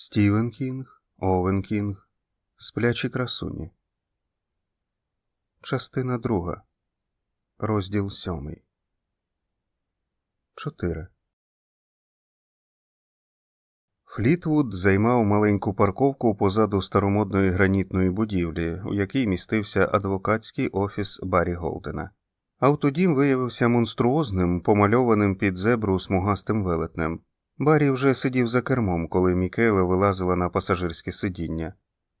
Стівен Кінг, Овен Кінг, Сплячі красуні. Частина друга. Розділ сьомий. Чотири. Флітвуд займав маленьку парковку позаду старомодної гранітної будівлі, у якій містився адвокатський офіс Баррі Голдена. Автодім виявився монструозним, помальованим під зебру смугастим велетнем. Баррі вже сидів за кермом, коли Мікейла вилазила на пасажирське сидіння.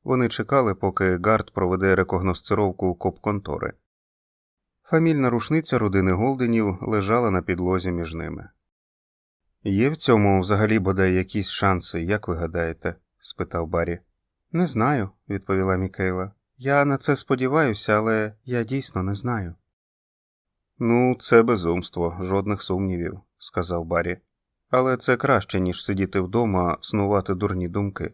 Вони чекали, поки Гард проведе рекогносцировку коп-контори. Фамільна рушниця родини Голденів лежала на підлозі між ними. Є в цьому взагалі бодай якісь шанси, як ви гадаєте? спитав Баррі. Не знаю, відповіла Мікейла. Я на це сподіваюся, але я дійсно не знаю. Ну, це безумство, жодних сумнівів, сказав Баррі. Але це краще, ніж сидіти вдома, снувати дурні думки.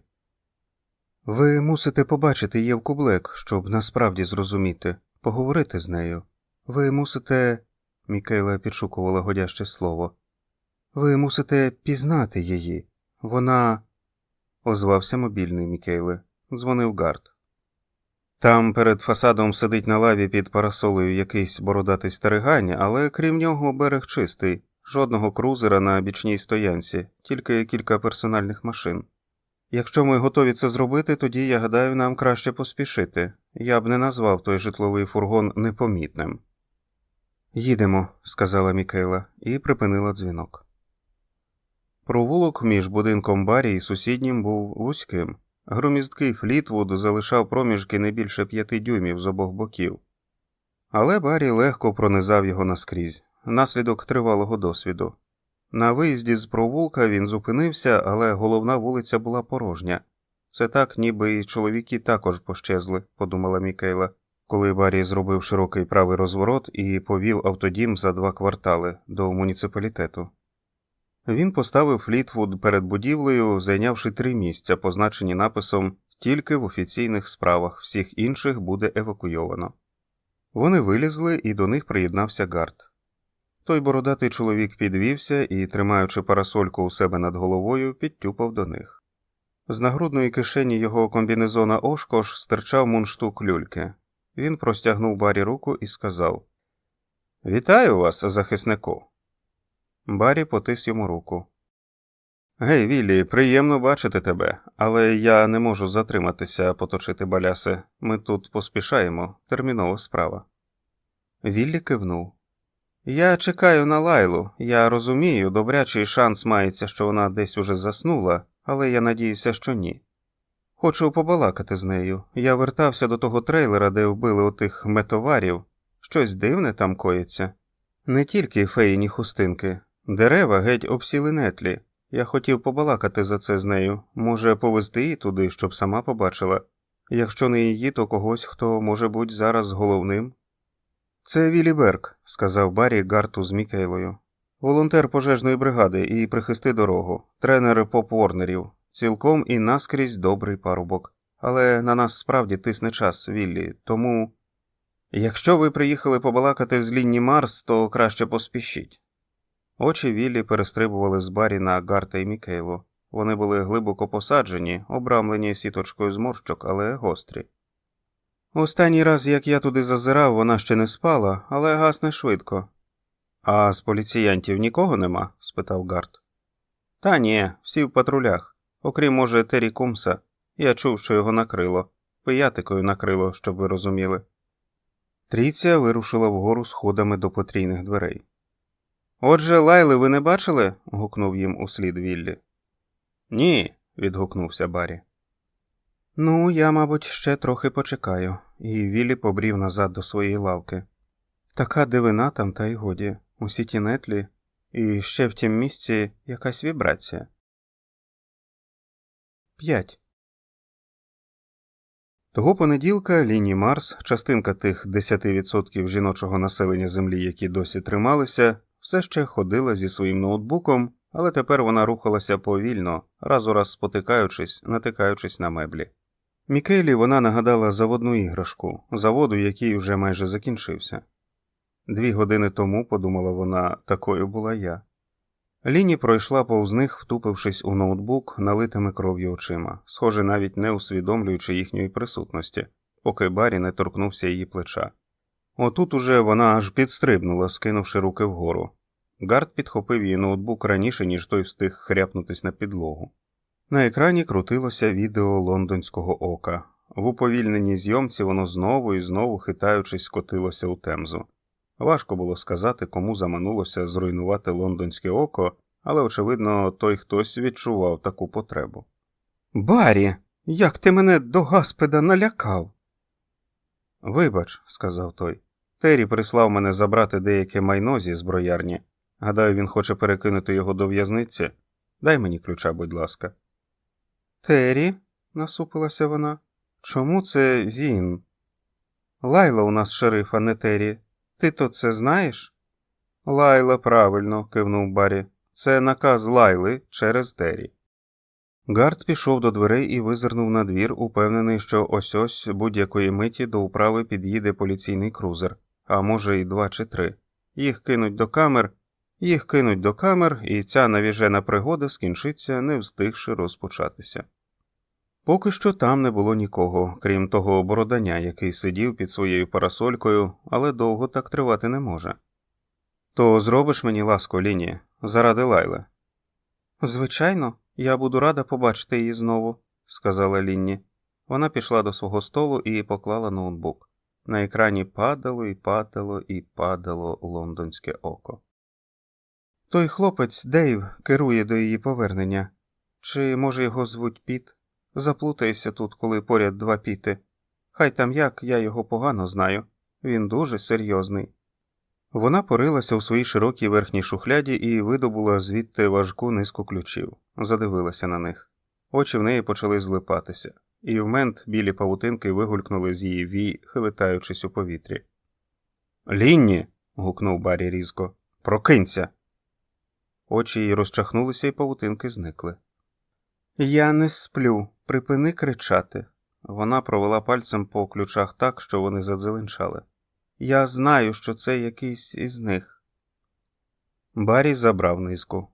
Ви мусите побачити Євку Блек, щоб насправді зрозуміти, поговорити з нею. Ви мусите. Мікейла підшукувала годяще слово. Ви мусите пізнати її. Вона. озвався мобільний Мікейли. Дзвонив Гард. Там перед фасадом сидить на лаві під парасолею якийсь бородатий старигань, але крім нього берег чистий, жодного крузера на бічній стоянці, тільки кілька персональних машин. Якщо ми готові це зробити, тоді я гадаю, нам краще поспішити. Я б не назвав той житловий фургон непомітним. Їдемо, сказала Мікейла і припинила дзвінок. Провулок між будинком Барі і сусіднім був вузьким. Громісткий Флітвуд залишав проміжки не більше п'яти дюймів з обох боків, але Барі легко пронизав його наскрізь, наслідок тривалого досвіду. На виїзді з провулка він зупинився, але головна вулиця була порожня. Це так, ніби і чоловіки також пощезли, подумала Мікейла, коли Барі зробив широкий правий розворот і повів автодім за два квартали до муніципалітету. Він поставив Флітвуд перед будівлею, зайнявши три місця, позначені написом Тільки в офіційних справах, всіх інших буде евакуйовано. Вони вилізли, і до них приєднався Гард. Той бородатий чоловік підвівся і, тримаючи парасольку у себе над головою, підтюпав до них. З нагрудної кишені його комбінезона Ошкош стирчав мунштук люльки. Він простягнув барі руку і сказав Вітаю вас, захиснику. Барі потис йому руку. Гей, Віллі, приємно бачити тебе, але я не можу затриматися поточити баляси. Ми тут поспішаємо, термінова справа. Віллі кивнув. Я чекаю на лайлу. Я розумію, добрячий шанс мається, що вона десь уже заснула, але я надіюся, що ні. Хочу побалакати з нею. Я вертався до того трейлера, де вбили отих метоварів. Щось дивне там коїться. Не тільки феїні хустинки, дерева геть обсіли нетлі. Я хотів побалакати за це з нею, може, повезти її туди, щоб сама побачила. Якщо не її, то когось, хто може бути зараз головним. Це Вілі Берг», – сказав Баррі Гарту з Мікейлою. Волонтер пожежної бригади і прихисти дорогу, тренер поп Ворнерів, цілком і наскрізь добрий парубок. Але на нас справді тисне час, Віллі, тому. Якщо ви приїхали побалакати з Лінні Марс, то краще поспішіть. Очі Віллі перестрибували з барі на Гарта і Мікейлу. Вони були глибоко посаджені, обрамлені сіточкою зморщок, але гострі. Останній раз, як я туди зазирав, вона ще не спала, але гасне швидко. А з поліціянтів нікого нема? спитав Гарт. Та ні, всі в патрулях. Окрім, може, Террі Кумса. Я чув, що його накрило. Пиятикою накрило, щоб ви розуміли. Тріція вирушила вгору сходами до потрійних дверей. Отже, лайли ви не бачили? гукнув їм услід Віллі. Ні, відгукнувся Баррі. Ну, я, мабуть, ще трохи почекаю, і Віллі побрів назад до своєї лавки. Така дивина там, та й годі, усі ті нетлі, і ще в тім місці якась вібрація. 5. Того понеділка Ліні Марс, частинка тих 10% жіночого населення Землі, які досі трималися, все ще ходила зі своїм ноутбуком, але тепер вона рухалася повільно, раз у раз спотикаючись, натикаючись на меблі. Мікелі вона нагадала заводну іграшку, заводу, який вже майже закінчився. Дві години тому, подумала вона, такою була я. Ліні пройшла повз них, втупившись у ноутбук налитими кров'ю очима, схоже, навіть не усвідомлюючи їхньої присутності, поки Барі не торкнувся її плеча. Отут уже вона аж підстрибнула, скинувши руки вгору. Гард підхопив її ноутбук раніше, ніж той встиг хряпнутись на підлогу. На екрані крутилося відео лондонського ока. В уповільненій зйомці воно знову і знову хитаючись скотилося у темзу. Важко було сказати, кому заманулося зруйнувати лондонське око, але, очевидно, той хтось відчував таку потребу. Барі, як ти мене до гаспеда налякав. Вибач, сказав той. Террі прислав мене забрати деяке майно зі зброярні. Гадаю, він хоче перекинути його до в'язниці. Дай мені ключа, будь ласка. Террі, насупилася вона. Чому це він? Лайла у нас шериф, а не Террі. Ти то це знаєш? Лайла, правильно, кивнув Барі. Це наказ Лайли через Террі. Гард пішов до дверей і визирнув на двір, упевнений, що ось ось будь-якої миті до управи під'їде поліційний крузер, а може й два чи три. Їх кинуть до камер, їх кинуть до камер, і ця навіжена пригода скінчиться, не встигши розпочатися. Поки що там не було нікого, крім того бородання, який сидів під своєю парасолькою, але довго так тривати не може. То зробиш мені ласку, Ліні, заради Лайли. Звичайно, я буду рада побачити її знову, сказала Лінні. Вона пішла до свого столу і поклала ноутбук. На екрані падало і падало і падало лондонське око. Той хлопець Дейв керує до її повернення. Чи, може, його звуть Піт? Заплутайся тут, коли поряд два піти. Хай там як, я його погано знаю. Він дуже серйозний. Вона порилася у своїй широкій верхній шухляді і видобула звідти важку низку ключів, задивилася на них. Очі в неї почали злипатися, і в мент білі павутинки вигулькнули з її вій, хилитаючись у повітрі. Лінні. гукнув Барі різко. Прокинься. Очі її розчахнулися, і павутинки зникли. Я не сплю, припини кричати. Вона провела пальцем по ключах так, що вони задзеленчали. Я знаю, що це якийсь із них. Барі забрав низку.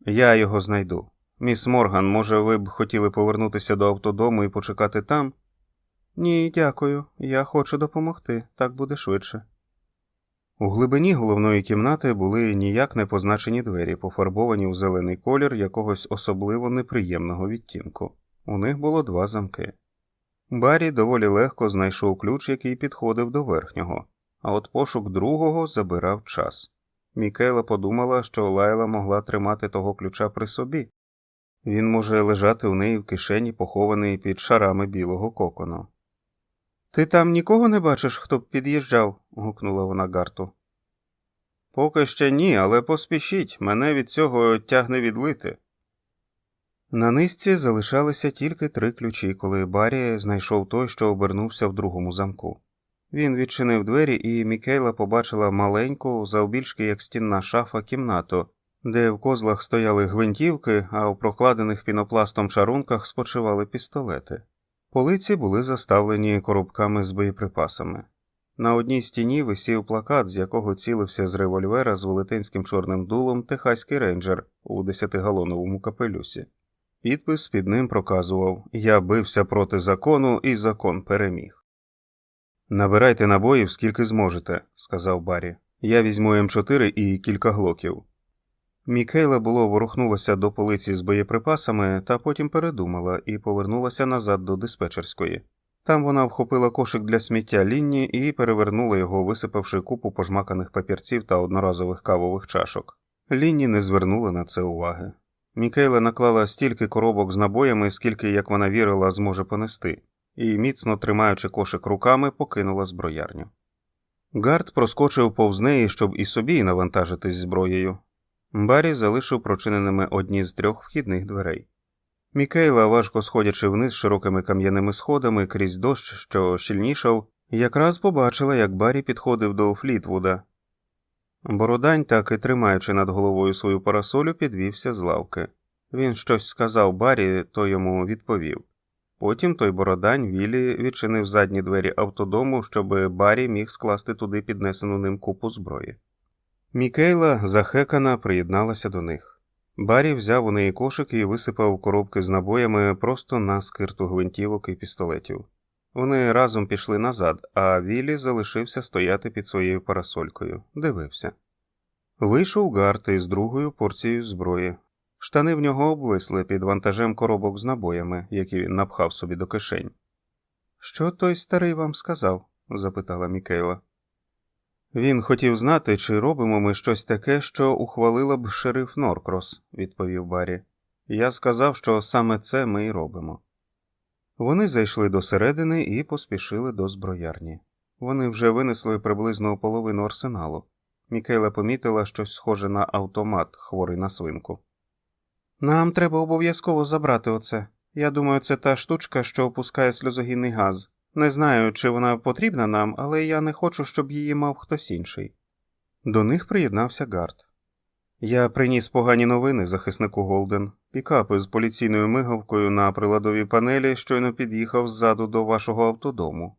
Я його знайду. Міс Морган, може, ви б хотіли повернутися до автодому і почекати там? Ні, дякую. Я хочу допомогти, так буде швидше. У глибині головної кімнати були ніяк не позначені двері, пофарбовані у зелений колір якогось особливо неприємного відтінку. У них було два замки. Барі доволі легко знайшов ключ, який підходив до верхнього, а от пошук другого забирав час. Мікейла подумала, що Лайла могла тримати того ключа при собі. Він може лежати у неї в кишені, похований під шарами білого кокону. Ти там нікого не бачиш, хто б під'їжджав? гукнула вона Гарту. Поки ще ні, але поспішіть, мене від цього тягне відлити. На низці залишалися тільки три ключі, коли Барі знайшов той, що обернувся в другому замку. Він відчинив двері, і Мікейла побачила маленьку, завбільшки як стінна шафа, кімнату, де в козлах стояли гвинтівки, а у прокладених пінопластом чарунках спочивали пістолети. Полиці були заставлені коробками з боєприпасами. На одній стіні висів плакат, з якого цілився з револьвера з велетенським чорним дулом техаський рейнджер у десятигалоновому капелюсі. Підпис під ним проказував Я бився проти закону, і закон переміг. Набирайте набоїв скільки зможете, сказав Баррі. Я візьму М4 і кілька глоків. Мікейла було ворухнулася до полиці з боєприпасами, та потім передумала і повернулася назад до диспетчерської. Там вона вхопила кошик для сміття лінні і перевернула його, висипавши купу пожмаканих папірців та одноразових кавових чашок. Лінні не звернула на це уваги. Мікейла наклала стільки коробок з набоями, скільки, як вона вірила, зможе понести, і, міцно тримаючи кошик руками, покинула зброярню. Гард проскочив повз неї, щоб і собі навантажитись зброєю. Баррі залишив прочиненими одні з трьох вхідних дверей. Мікейла, важко сходячи вниз широкими кам'яними сходами крізь дощ, що щільнішав, якраз побачила, як Баррі підходив до Флітвуда. Бородань, так і тримаючи над головою свою парасолю, підвівся з лавки. Він щось сказав Баррі, то йому відповів. Потім той бородань Вілі відчинив задні двері автодому, щоб Баррі міг скласти туди піднесену ним купу зброї. Мікейла, захекана, приєдналася до них. Баррі взяв у неї кошик і висипав коробки з набоями просто на скирту гвинтівок і пістолетів. Вони разом пішли назад, а Віллі залишився стояти під своєю парасолькою, дивився. Вийшов Гарт із другою порцією зброї. Штани в нього обвисли під вантажем коробок з набоями, які він напхав собі до кишень. Що той старий вам сказав? запитала Мікейла. Він хотів знати, чи робимо ми щось таке, що ухвалила б шериф Норкрос, відповів Баррі. Я сказав, що саме це ми й робимо. Вони зайшли до середини і поспішили до зброярні. Вони вже винесли приблизно половину арсеналу. Мікейла помітила щось схоже на автомат, хворий на свинку. Нам треба обов'язково забрати оце. Я думаю, це та штучка, що опускає сльозогінний газ. Не знаю, чи вона потрібна нам, але я не хочу, щоб її мав хтось інший. До них приєднався Гард. Я приніс погані новини захиснику Голден, пікап із поліційною мигавкою на приладовій панелі щойно під'їхав ззаду до вашого автодому.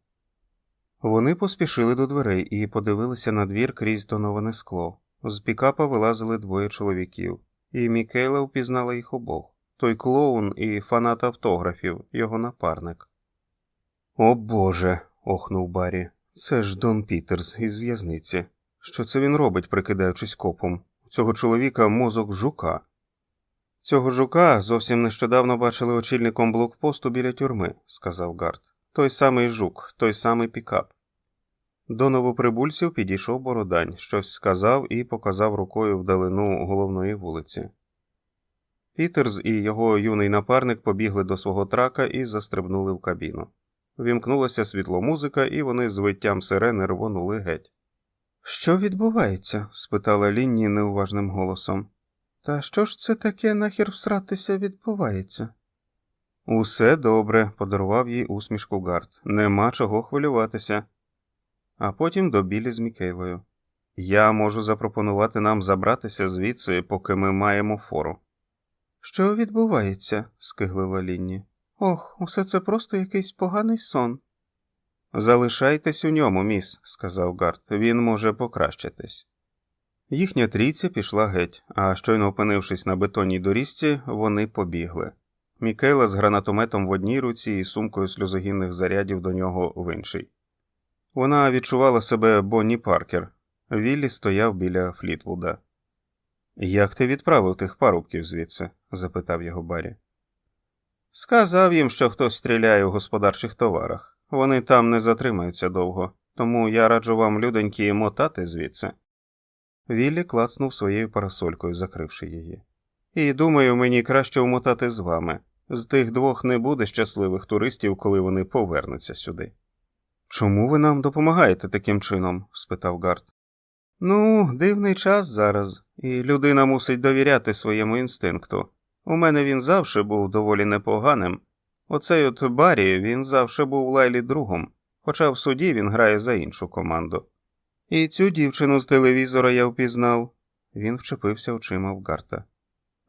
Вони поспішили до дверей і подивилися на двір крізь тоноване скло. З пікапа вилазили двоє чоловіків, і Мікейла впізнала їх обох той клоун і фанат автографів, його напарник. О Боже. охнув Баррі. Це ж Дон Пітерс із в'язниці. Що це він робить, прикидаючись копом? Цього чоловіка мозок жука. Цього жука зовсім нещодавно бачили очільником блокпосту біля тюрми, сказав Гард. Той самий жук, той самий пікап. До новоприбульців підійшов Бородань, щось сказав і показав рукою вдалину головної вулиці. Пітерс і його юний напарник побігли до свого трака і застрибнули в кабіну. Вімкнулася світломузика, і вони з виттям сирени рвонули геть. Що відбувається? спитала Лінні неуважним голосом. Та що ж це таке нахер всратися відбувається? Усе добре, подарував їй усмішку Гард. Нема чого хвилюватися. А потім до білі з Мікейлою. Я можу запропонувати нам забратися звідси, поки ми маємо фору. Що відбувається? скиглила Лінні. Ох, усе це просто якийсь поганий сон. Залишайтесь у ньому, міс, сказав Гард, він може покращитись. Їхня трійця пішла геть, а щойно опинившись на бетонній доріжці, вони побігли. Мікейла з гранатометом в одній руці і сумкою сльозогінних зарядів до нього в іншій. Вона відчувала себе Бонні Паркер. Віллі стояв біля Флітвуда. Як ти відправив тих парубків звідси? запитав його Баррі. Сказав їм, що хтось стріляє у господарчих товарах. Вони там не затримаються довго, тому я раджу вам, люденькі, мотати звідси. Віллі клацнув своєю парасолькою, закривши її. І думаю, мені краще умотати з вами. З тих двох не буде щасливих туристів, коли вони повернуться сюди. Чому ви нам допомагаєте таким чином? спитав Гард. Ну, дивний час зараз, і людина мусить довіряти своєму інстинкту. У мене він завжди був доволі непоганим. Оцей от Баррі він завжди був Лайлі другом, хоча в суді він грає за іншу команду. І цю дівчину з телевізора я впізнав. Він вчепився очима в Гарта.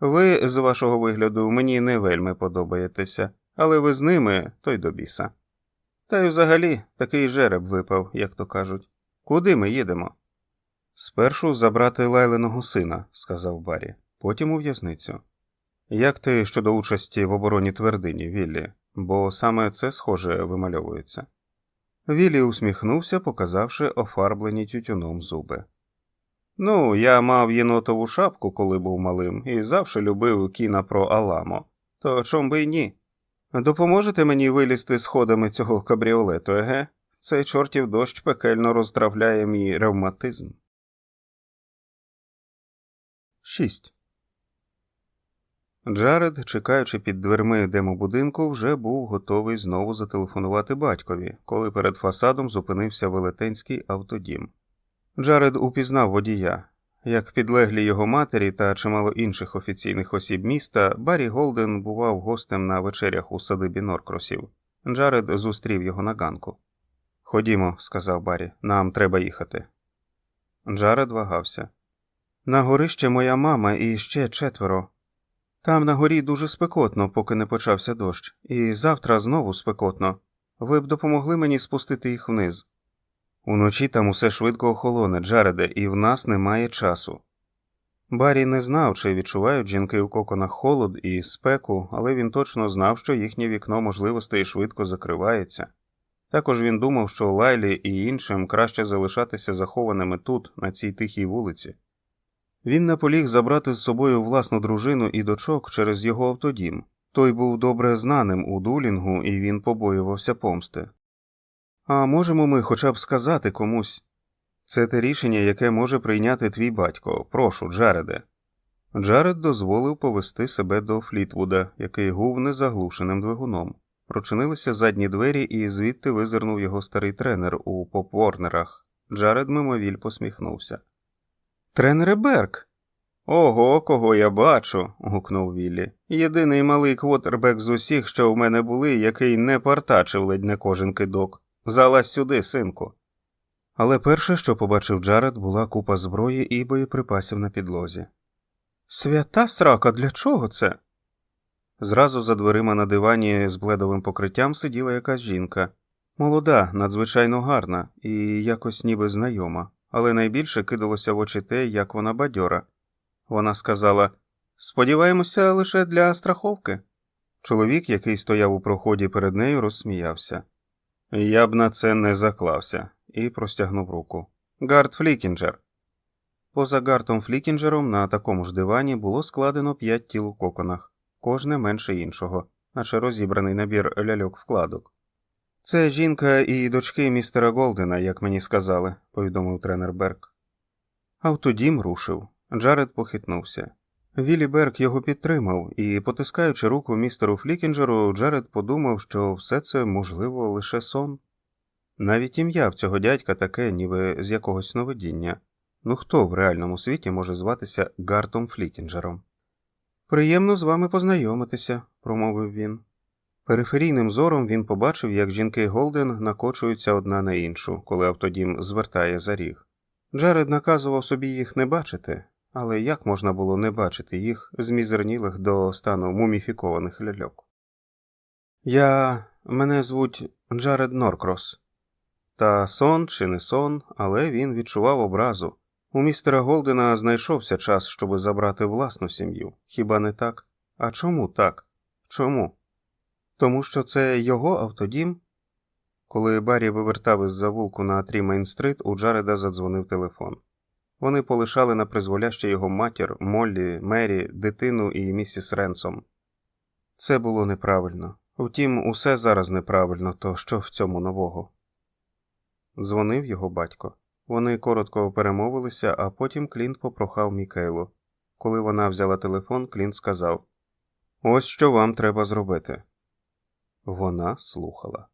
Ви, з вашого вигляду, мені не вельми подобаєтеся, але ви з ними то до біса. Та й взагалі такий жереб випав, як то кажуть. Куди ми їдемо? Спершу забрати лайленого сина, сказав Баррі, потім у в'язницю. Як ти щодо участі в обороні твердині, Віллі, бо саме це схоже вимальовується. Віллі усміхнувся, показавши офарблені тютюном зуби. Ну, я мав єнотову шапку, коли був малим, і завжди любив кіна про Аламо. То чом би й ні? Допоможете мені вилізти сходами цього кабріолету, еге? Цей чортів дощ пекельно роздравляє мій ревматизм. 6. Джаред, чекаючи під дверми демобудинку, вже був готовий знову зателефонувати батькові, коли перед фасадом зупинився велетенський автодім. Джаред упізнав водія. Як підлеглі його матері та чимало інших офіційних осіб міста, Баррі Голден бував гостем на вечерях у садибі Норкросів. Джаред зустрів його на ганку. Ходімо, сказав Баррі, нам треба їхати. Джаред вагався. На горище моя мама і ще четверо. Там на горі дуже спекотно, поки не почався дощ, і завтра знову спекотно. Ви б допомогли мені спустити їх вниз. Уночі там усе швидко охолоне, Джареде, і в нас немає часу. Баррі не знав, чи відчувають жінки у коконах холод і спеку, але він точно знав, що їхнє вікно можливостей швидко закривається. Також він думав, що Лайлі і іншим краще залишатися захованими тут, на цій тихій вулиці. Він наполіг забрати з собою власну дружину і дочок через його автодім. Той був добре знаним у дулінгу, і він побоювався помсти. А можемо ми хоча б сказати комусь це те рішення, яке може прийняти твій батько. Прошу, Джареде. Джаред дозволив повести себе до Флітвуда, який гув незаглушеним двигуном. Прочинилися задні двері, і звідти визирнув його старий тренер у попворнерах. Джаред мимовіль посміхнувся. Тренере Берк. Ого, кого я бачу. гукнув Віллі. Єдиний малий квотербек з усіх, що в мене були, який не партачив ледь не кожен кидок. Залазь сюди, синку. Але перше, що побачив Джаред, була купа зброї і боєприпасів на підлозі. Свята срака, для чого це? Зразу за дверима на дивані з бледовим покриттям сиділа якась жінка. Молода, надзвичайно гарна і якось ніби знайома, але найбільше кидалося в очі те, як вона бадьора. Вона сказала Сподіваємося, лише для страховки. Чоловік, який стояв у проході перед нею, розсміявся. Я б на це не заклався, і простягнув руку. Гард Флікінджер. Поза Гартом Флікінджером на такому ж дивані було складено п'ять тіл у коконах, кожне менше іншого, наче розібраний набір ляльок вкладок. Це жінка і дочки містера Голдена, як мені сказали, повідомив тренер Берк. Автодім рушив. Джаред похитнувся. Віллі Берк його підтримав, і, потискаючи руку містеру Флікінджеру, Джаред подумав, що все це можливо лише сон. Навіть ім'я в цього дядька таке, ніби з якогось сновидіння. Ну хто в реальному світі може зватися Гартом Флікінджером? Приємно з вами познайомитися, промовив він. Периферійним зором він побачив, як жінки Голден накочуються одна на іншу, коли автодім звертає за ріг. Джаред наказував собі їх не бачити, але як можна було не бачити їх, змізернілих до стану муміфікованих ляльок? Я. мене звуть Джаред Норкрос. Та сон чи не сон, але він відчував образу. У містера Голдена знайшовся час, щоб забрати власну сім'ю. Хіба не так? А чому так? Чому? Тому що це його автодім? Коли Баррі вивертав із завулку на Трімейн-стрит, у Джареда задзвонив телефон. Вони полишали на призволяще його матір, Моллі, Мері, дитину і місіс Ренсом. Це було неправильно. Втім, усе зараз неправильно, то що в цьому нового? Дзвонив його батько. Вони коротко перемовилися, а потім Клінт попрохав Мікейлу. Коли вона взяла телефон, Клінт сказав Ось що вам треба зробити. Вона слухала.